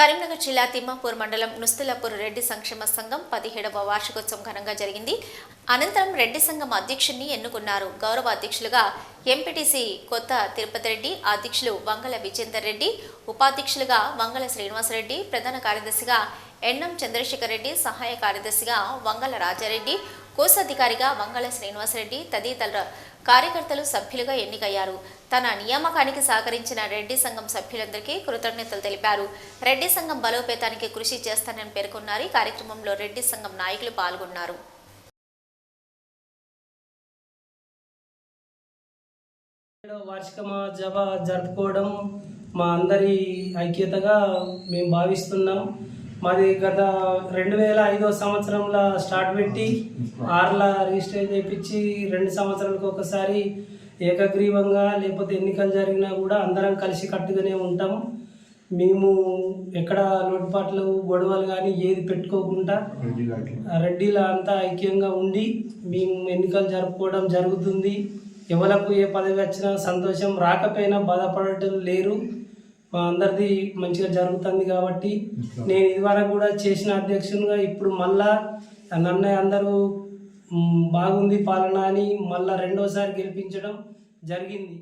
కరీంనగర్ జిల్లా తిమ్మాపూర్ మండలం నుస్తులపూర్ రెడ్డి సంక్షేమ సంఘం పదిహేడవ వార్షికోత్సవం ఘనంగా జరిగింది. అనంతరం రెడ్డి సంఘం అధ్యక్షుడిని ఎన్నుకున్నారు. గౌరవ అధ్యక్షులుగా ఎంపీటీసీ కొత్త తిరుపతి రెడ్డి అధ్యక్షులు వంగల విజేందర్ రెడ్డి ఉపాధ్యక్షులుగా వంగల శ్రీనివాసరెడ్డి ప్రధాన కార్యదర్శిగా ఎన్ఎం చంద్రశేఖర్ రెడ్డి సహాయ కార్యదర్శిగా వంగల రాజారెడ్డి కోశాధికారిగా వంగల శ్రీనివాసరెడ్డి తదితర కార్యకర్తలు సభ్యులుగా ఎన్నికయ్యారు. తన నియామకానికి సహకరించిన రెడ్డి సంఘం సభ్యులందరికీ కృతజ్ఞతలు తెలిపారు. రెడ్డి సంఘం బలోపేతానికి కృషి చేస్తానని పేర్కొన్నారు. ఈ కార్యక్రమంలో రెడ్డి సంఘం నాయకులు పాల్గొన్నారు. వార్షిక మహాసభ జరుపుకోవడం మా అందరి ఐక్యతగా మేము భావిస్తున్నాం. మాది గత రెండు వేల ఐదో సంవత్సరంలో స్టార్ట్ పెట్టి ఆరుల రిజిస్టర్ చేయించి రెండు సంవత్సరాలకు ఒకసారి ఏకగ్రీవంగా లేకపోతే ఎన్నికలు జరిగినా కూడా అందరం కలిసి కట్టుగానే ఉంటాం. మేము ఎక్కడ లోటుపాట్లు గొడవలు కానీ ఏది పెట్టుకోకుండా రెడ్డిల అంతా ఐక్యంగా ఉండి మేము ఎన్నికలు జరుపుకోవడం జరుగుతుంది. ఎవరికి ఏ పదవి వచ్చినా సంతోషం రాకపోయినా బాధపడటం లేరు. మా అందరిది మంచిగా జరుగుతుంది కాబట్టి నేను ఇదివరకు కూడా చేసిన అధ్యక్షునిగా ఇప్పుడు మళ్ళా నన్ను అందరూ బాగుంది పాలన అని మళ్ళా రెండోసారి గెలిపించడం జరిగింది.